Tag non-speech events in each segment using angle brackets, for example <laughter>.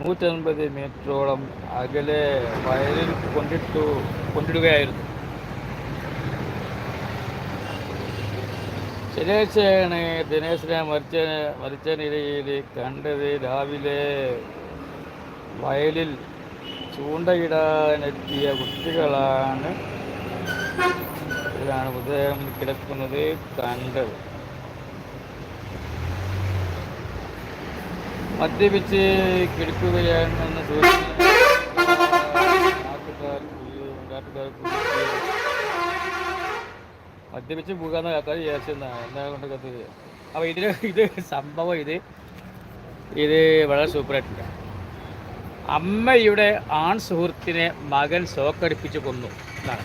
നൂറ്റൻപത് മീറ്ററോളം അകലെ വയലിൽ കൊണ്ടിട്ടു കൊണ്ടിടുകയായിരുന്നു. ശനിയാഴ്ചയാണ് ദിനേശിനെ മരിച്ച മരിച്ച നിലയിൽ കണ്ടത്. രാവിലെ വയലിൽ ചൂണ്ടയിടാനെത്തിയ കുട്ടികളാണ് ഇതിലാണ് ഉദയം കിടക്കുന്നത് കണ്ടത്. മദ്യപിച്ച് കിടക്കുകയാണെന്ന് നാട്ടുകാർ മദ്യപിച്ച് പോകാന്ന് ആൾക്കാർ വിചാരിച്ചെന്നാ എന്നാ കൊണ്ട് കത്തത് അപ്പോൾ ഇതിന് ഇത് സംഭവം ഇത് ഇത് വളരെ സൂപ്പറായിട്ടുണ്ട് അമ്മയുടെ ആൺ സുഹൃത്തിനെ മകൻ സോക്കടിപ്പിച്ച് കൊന്നു എന്നാണ്.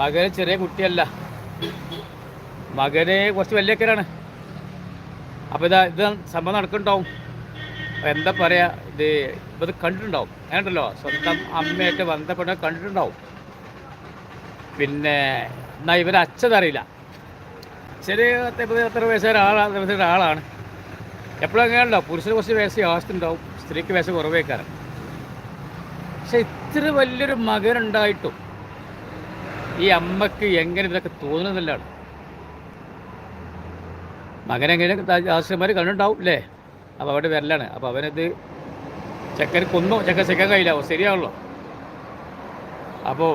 മകൻ ചെറിയ കുട്ടിയല്ല. മകന് കുറച്ച് വലിയക്കരാണ്. അപ്പോൾ ഇതാ ഇത് സംഭവം നടക്കുന്നുണ്ടാവും. എന്താ പറയുക ഇത് ഇത് കണ്ടിട്ടുണ്ടാവും. അങ്ങനെയുണ്ടല്ലോ സ്വന്തം അമ്മയായിട്ട് ബന്ധപ്പെട്ട കണ്ടിട്ടുണ്ടാവും. പിന്നെ എന്നാ ഇവരെ അച്ഛനറിയില്ല ചെറിയ എത്ര വയസ്സായ ഒരാളാണ് ഒരാളാണ് എപ്പോഴും അങ്ങനെയുണ്ടോ പുരുഷന് കുറച്ച് വയസ്സ് ആവശ്യമുണ്ടാവും സ്ത്രീക്ക് വയസ്സ് കുറവേക്കാരം. പക്ഷെ ഇത്ര വലിയൊരു മകനുണ്ടായിട്ടും ഈ അമ്മയ്ക്ക് എങ്ങനെ ഇതൊക്കെ തോന്നുന്നില്ലാണ് മകനെങ്ങനെ ആശ്രമാർ കണ്ടുണ്ടാവും അല്ലേ? അപ്പോൾ അവിടെ വരലാണ്. അപ്പോൾ അവനത് ചെക്കൻ കൊന്നു. ചെക്കൻ ചെക്കൻ കയ്യിലാവും ശരിയാണല്ലോ. അപ്പോൾ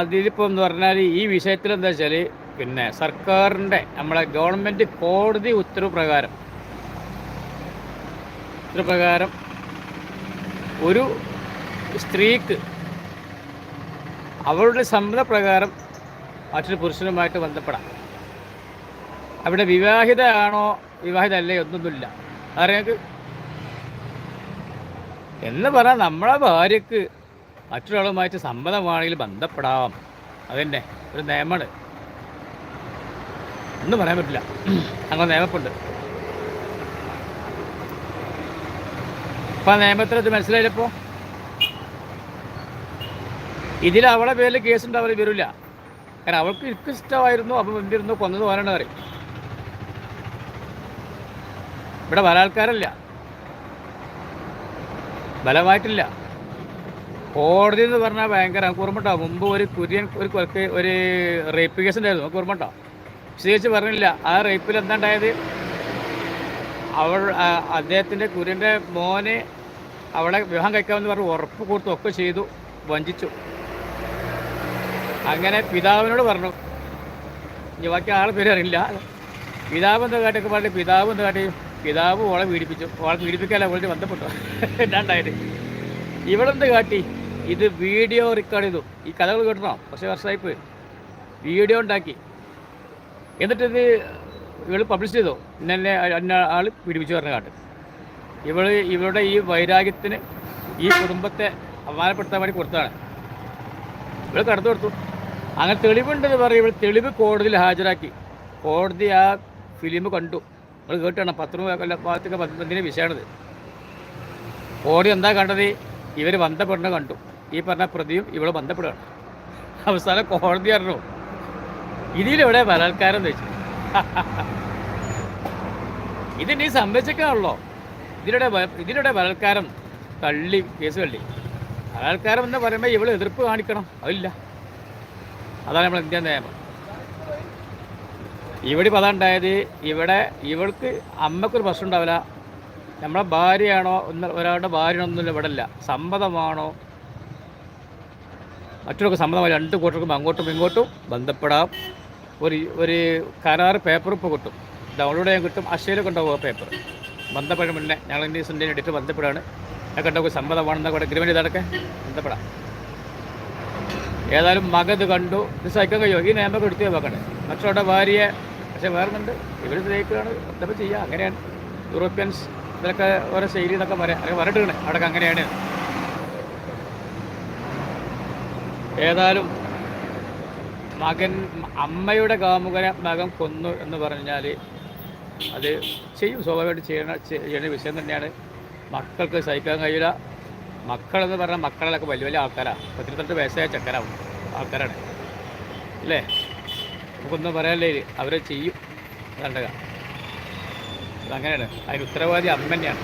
അതിലിപ്പോൾ എന്ന് പറഞ്ഞാൽ ഈ വിഷയത്തിൽ എന്താ വെച്ചാൽ പിന്നെ സർക്കാരിന്റെ നമ്മളെ ഗവൺമെന്റ് കോടതി ഉത്തരവ് പ്രകാരം ഉത്തരവ് പ്രകാരം ഒരു സ്ത്രീക്ക് അവളുടെ സമ്മതപ്രകാരം മറ്റൊരു പുരുഷനുമായിട്ട് ബന്ധപ്പെടാം. അവിടെ വിവാഹിതയാണോ? വിവാഹിതല്ലേ ഒന്നൊന്നുമില്ല. അറിയാക്ക് എന്ന് പറഞ്ഞാൽ നമ്മളെ ഭാര്യക്ക് മറ്റൊരാളുമായിട്ട് സമ്മതമാണെങ്കിൽ ബന്ധപ്പെടാം. അതന്നെ ഒരു നിയമമാണ്. ഒന്നും പറയാൻ പറ്റില്ല. അങ്ങനെ നിയമപ്പുണ്ട്. അപ്പം നിയമത്തിൽ അത് മനസ്സിലായില്ലപ്പോൾ ഇതിൽ അവളെ പേരിൽ കേസുണ്ട് അവർ വരില്ല. കാരണം അവൾക്ക് എനിക്ക് ഇഷ്ടമായിരുന്നു അപ്പം എന്തിരുന്നു കൊന്നത് പോകാനാണ് പറയും ഇവിടെ ബലാത്കാരമില്ല ബലമായിട്ടില്ല. കോടതി എന്ന് പറഞ്ഞാൽ ഭയങ്കര കുറുമ്പട്ടോ മുമ്പ് ഒരു കുര്യൻ ഒരു കൊലക്ക് ഒരു റേപ്പ് കേസ് ഉണ്ടായിരുന്നു. കുറുമ്പട്ടോ വിശദീകരിച്ച് പറഞ്ഞില്ല. ആ റേപ്പിൽ എന്താ ഉണ്ടായത് അവൾ അദ്ദേഹത്തിന്റെ കുര്യന്റെ മോനെ അവളെ വിവാഹം കഴിക്കാമെന്ന് പറഞ്ഞ് ഉറപ്പ് കൊടുത്തു ഒക്കെ ചെയ്തു വഞ്ചിച്ചു. അങ്ങനെ പിതാവിനോട് പറഞ്ഞു. ഇനി ബാക്കി ആളെ പേര് അറിയില്ല. പിതാവ് എന്താ കാട്ടിയൊക്കെ പറഞ്ഞ് പിതാവ് എന്താ കാട്ടി? പിതാവ് ഓളെ പീഡിപ്പിച്ചു. ഓളെ പീഡിപ്പിക്കാല്ല ഓളെ ബന്ധപ്പെട്ടു? രണ്ടായിട്ട് ഇവളെന്ത് കാട്ടി? ഇത് വീഡിയോ റെക്കോർഡ് ചെയ്തു. ഈ കഥകൾ കേട്ടോ കുറച്ച് വർഷമായിപ്പോയി വീഡിയോ ഉണ്ടാക്കി. എന്നിട്ട് ഇത് ഇവൾ പബ്ലിഷ് ചെയ്തു. എന്നെ ആൾ പീഡിപ്പിച്ചു പറഞ്ഞ കാട്ട്. ഇവൾ ഇവളുടെ ഈ വൈരാഗ്യത്തിന് ഈ കുടുംബത്തെ അപമാനപ്പെടുത്താൻ വേണ്ടി കൊടുത്തതാണ്. ഇവൾ കടത്തു കൊടുത്തു. അങ്ങനെ തെളിവുണ്ടെന്ന് പറയും ഇവൾ തെളിവ് കോടതിയിൽ ഹാജരാക്കി. കോടതി ആ ഫിലിം കണ്ടു. നമ്മൾ കേട്ടാണ് പത്രം ഭാഗത്തൊക്കെ പന്ത്രണ്ടിന്റെ വിഷയമാണിത് കോടി എന്താ കണ്ടത്? ഇവർ ബന്ധപ്പെടുന്ന കണ്ടു. ഈ പറഞ്ഞ പ്രതിയും ഇവിടെ ബന്ധപ്പെടുകയാണ്. അവസാനം കോടതി അറിഞ്ഞു ഇതിലെവിടെ ബലാത്കാരം എന്ന് വെച്ചു <laughs> ഇതിന്റെ ഈ സംരക്ഷിക്കാണല്ലോ ഇതിലൂടെ ഇതിലൂടെ ബലാത്കാരം തള്ളി കേസ് തള്ളി. ബലാത്കാരം എന്ന് പറയുമ്പോൾ ഇവൾ എതിർപ്പ് കാണിക്കണം. അതില്ല. അതാണ് നമ്മൾ ഇന്ത്യൻ നിയമം. ഇവിടെ ഇപ്പോൾ അതുണ്ടായത് ഇവിടെ ഇവൾക്ക് അമ്മക്കൊരു പ്രശ്നം ഉണ്ടാവില്ല. നമ്മളെ ഭാര്യയാണോ ഒന്ന് ഒരാളുടെ ഭാര്യയാണോ ഇവിടെ ഇല്ല സമ്മതമാണോ? മറ്റൊരു സമ്മതമായി രണ്ട് കൂട്ടർക്കും അങ്ങോട്ടും ഇങ്ങോട്ടും ബന്ധപ്പെടാം. ഒരു ഒരു കരാർ പേപ്പർ ഇപ്പോൾ കിട്ടും. ഡൗൺലോഡ് ചെയ്യാൻ കിട്ടും. അക്ഷയിലൊക്കെ ഉണ്ടാവും ആ പേപ്പർ. ബന്ധപ്പെടാൻ മുന്നേ ഞങ്ങൾ ഇന്ത്യ ഇന്ത്യൻ എഡിറ്റ് ബന്ധപ്പെടാണ് ഞങ്ങൾക്ക് ഉണ്ടാവും സമ്മതമാണെന്നൊക്കെ അഗ്രിമെന്റ് ഇതടക്കെ ബന്ധപ്പെടാം. ഏതായാലും മകത് കണ്ടു. ഇത് സഹിക്കാൻ കഴിയുമോ? ഈ നിയമൊക്കെ എടുത്തേ വെക്കണേ മറ്റുള്ള ഭാര്യയെ പക്ഷെ വേറൊന്നുണ്ട് ഇവർ സ്നേഹിക്കുകയാണ്. എന്തൊക്കെ ചെയ്യുക അങ്ങനെയാണ്. യൂറോപ്യൻസ് ഇതിലൊക്കെ ഓരോ ശൈലി എന്നൊക്കെ പറയാം. അല്ലെങ്കിൽ വരട്ടുകണേ അവിടെയൊക്കെ അങ്ങനെയാണ്. ഏതായാലും മകൻ അമ്മയുടെ കാമുകനെ മകൻ കൊന്നു എന്ന് പറഞ്ഞാൽ അത് ചെയ്യും. സ്വാഭാവികമായിട്ട് ചെയ്യണ ചെയ്യേണ്ട വിഷയം തന്നെയാണ്. മക്കൾക്ക് സഹിക്കാൻ കഴിയില്ല. മക്കളെന്ന് പറഞ്ഞാൽ മക്കളൊക്കെ വലിയ വലിയ ആൾക്കാരാണ് പത്തിരുപത്തെട്ട് വയസ്സായ ചക്കരാവും ആൾക്കാരാണ്. അല്ലേ? നമുക്കൊന്നും പറയാനില്ലേ അവരെ ചെയ്യും. കണ്ടക അങ്ങനെയാണ് അതിന് ഉത്തരവാദി അമ്മ തന്നെയാണ്